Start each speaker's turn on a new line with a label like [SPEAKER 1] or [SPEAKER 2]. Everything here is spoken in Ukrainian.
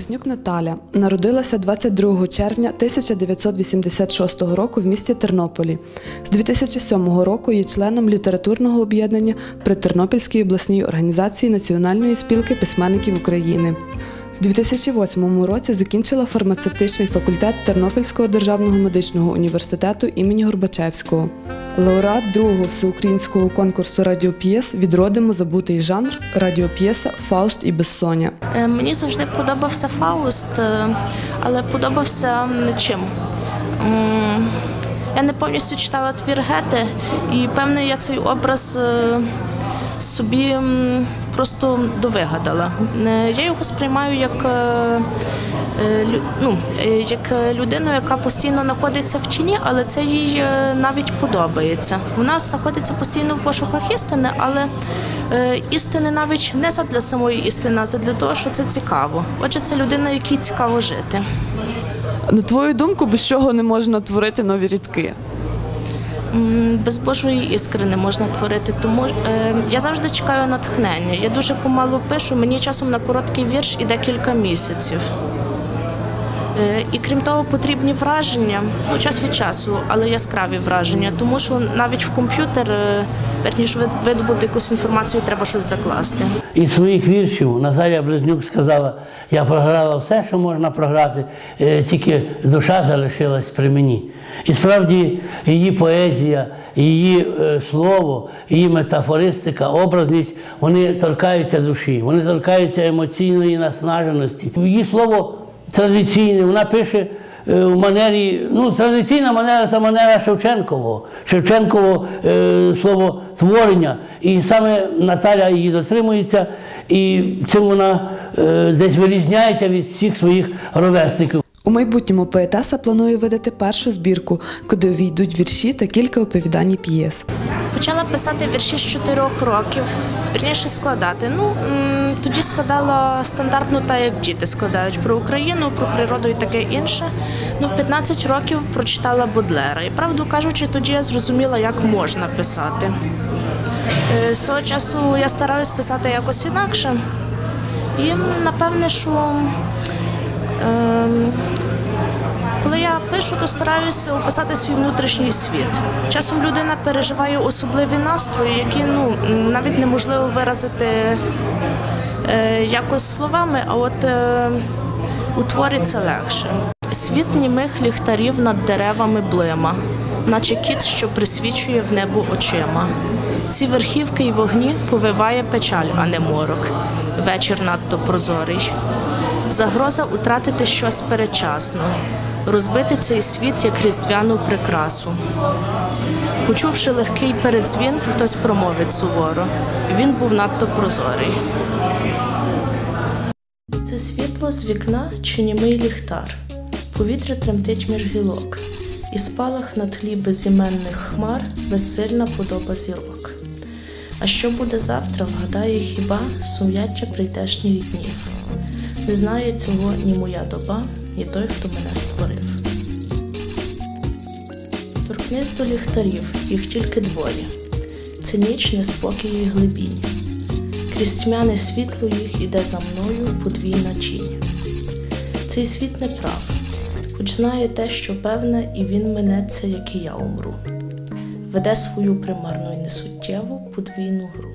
[SPEAKER 1] Близнюк Наталя народилася 22 червня 1986 року в місті Тернополі. З 2007 року є членом літературного об'єднання при Тернопільській обласній організації Національної спілки письменників України. В 2008 році закінчила фармацевтичний факультет Тернопільського державного медичного університету імені Горбачевського. Лауреат другого всеукраїнського конкурсу радіоп'єс від родиму забутий жанр радіоп'єса Фауст і Безсоня.
[SPEAKER 2] Е, Мені завжди подобався Фауст, е, але подобався чим? Я не повністю читала твір Гете, і певний я цей образ е, собі просто довигадала. Е, Я його сприймаю як. е, е, Ну, як людину, яка постійно знаходиться в тіні, але це їй навіть подобається. Вона знаходиться постійно в пошуках істини, але істини навіть не задля самої істини, а задля того, що це цікаво. Отже, це людина, якій цікаво жити.
[SPEAKER 1] На твою думку, без чого не можна творити нові рідки?
[SPEAKER 2] Без Божої іскри не можна творити. Тому е, я завжди чекаю натхнення. Я дуже помалу пишу. Мені часом на короткий вірш іде кілька місяців. Е, І крім того, потрібні враження, ну час від часу, але яскраві враження, тому що навіть в комп'ютер, е, перш ніж видобути якусь інформацію, треба щось закласти.
[SPEAKER 3] Із своїх віршів Назарія Близнюк сказала: я програла все, що можна програти, е, тільки душа залишилась при мені. І справді її поезія, її слово, її метафористика, образність вони торкаються душі, вони торкаються емоційної наснаженості. Її слово традиційне, вона пише. е, В манері, ну, традиційна манера це манера Шевченкового, Шевченкового е, слово творення. І саме Наталя її дотримується, і цим вона е, десь вирізняється від всіх своїх ровесників.
[SPEAKER 1] У майбутньому поетеса планує видати першу збірку, куди увійдуть вірші та кілька оповідань і п'єс.
[SPEAKER 2] Почала писати вірші з чотирьох років, вірніше складати. Ну м, тоді складала стандартно, так як діти складають про Україну, про природу і таке інше. Ну, в 15 років прочитала Бодлера. І правду кажучи, тоді я зрозуміла, як можна писати. Е, З того часу я стараюсь писати якось інакше. І напевне, що ем, коли я пишу, то стараюся описати свій внутрішній світ. Часом людина переживає особливі настрої, які ну навіть неможливо виразити е, якось словами, а от е, у легше. Світ німих ліхтарів над деревами блима, наче кіт, що присвічує в небо очима. Ці верхівки й вогні повиває печаль, а не морок. Вечір надто прозорий. Загроза утратити щось передчасно, розбити цей світ як різдвяну прикрасу. Почувши легкий передзвін, хтось промовить суворо. Він був надто прозорий. Це світло з вікна чи німий ліхтар. Повітря тремтить між гілок, і спалах на тлі безіменних хмар безсильна подоба зірок. А що буде завтра, вгадає хіба сум'яття прийдешніх днів. Не знає цього ні моя доба, ні той, хто мене створив. Торкнись до ліхтарів, їх тільки двоє. Це ніч неспокій і глибінь. Крізь тьмяне світло їх іде за мною подвійна тінь. Цей світ не прав, хоч знає те, що певне, і він минеться, як і я умру. Веде свою примарну й несуттєву подвійну гру.